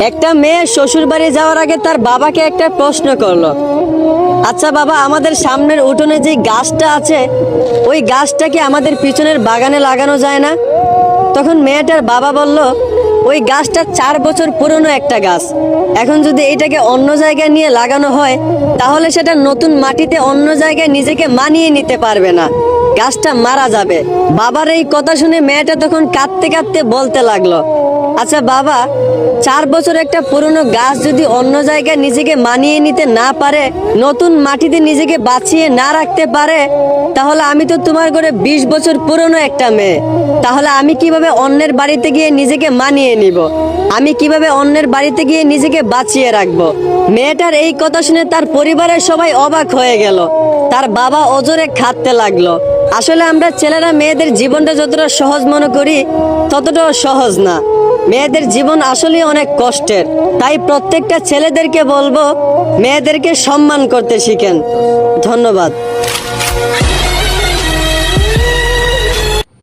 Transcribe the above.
একটা মেয়ে শ্বশুর বাড়ি যাওয়ার আগে তার বাবাকে একটা প্রশ্ন করল। আচ্ছা বাবা, আমাদের সামনের উঠোনে যে গাছটা আছে, ওই গাছটাকে আমাদের পিছনের বাগানে লাগানো যায় না? তখন মেয়েটার বাবা বলল, ওই গাছটা চার বছর পুরনো একটা গাছ। এখন যদি এটাকে অন্য জায়গায় নিয়ে লাগানো হয়, তাহলে সেটা নতুন মাটিতে অন্য জায়গায় নিজেকে মানিয়ে নিতে পারবে না। গাছটা মারা যাবে। বাবার এই কথা শুনে মেয়েটা তখন কাঁদতে কাঁদতে বলতে লাগল। আচ্ছা বাবা, চার বছর একটা পুরনো গাছ যদি অন্য জায়গায় নিজেকে মানিয়ে নিতে না পারে, নতুন মাটিতে নিজেকে বাঁচিয়ে না রাখতে পারে, তাহলে আমি তো তোমার ঘরে বিশ বছর পুরনো একটা মেয়ে। তাহলে আমি কীভাবে অন্যের বাড়িতে গিয়ে নিজেকে মানিয়ে নিব? আমি কীভাবে অন্যের বাড়িতে গিয়ে নিজেকে বাঁচিয়ে রাখব? মেয়েটার এই কথা শুনে তার পরিবারের সবাই অবাক হয়ে গেল। তার বাবা ওজোরে খাটতে লাগল। আসলে আমরা ছেলেরা মেয়েদের জীবনটা যতটা সহজ মনে করি, ততটাও সহজ না। মেয়েদের জীবন আসলে অনেক কষ্টের। তাই প্রত্যেকটা ছেলেদেরকে বলব মেয়েদেরকে সম্মান করতে শিখেন। ধন্যবাদ।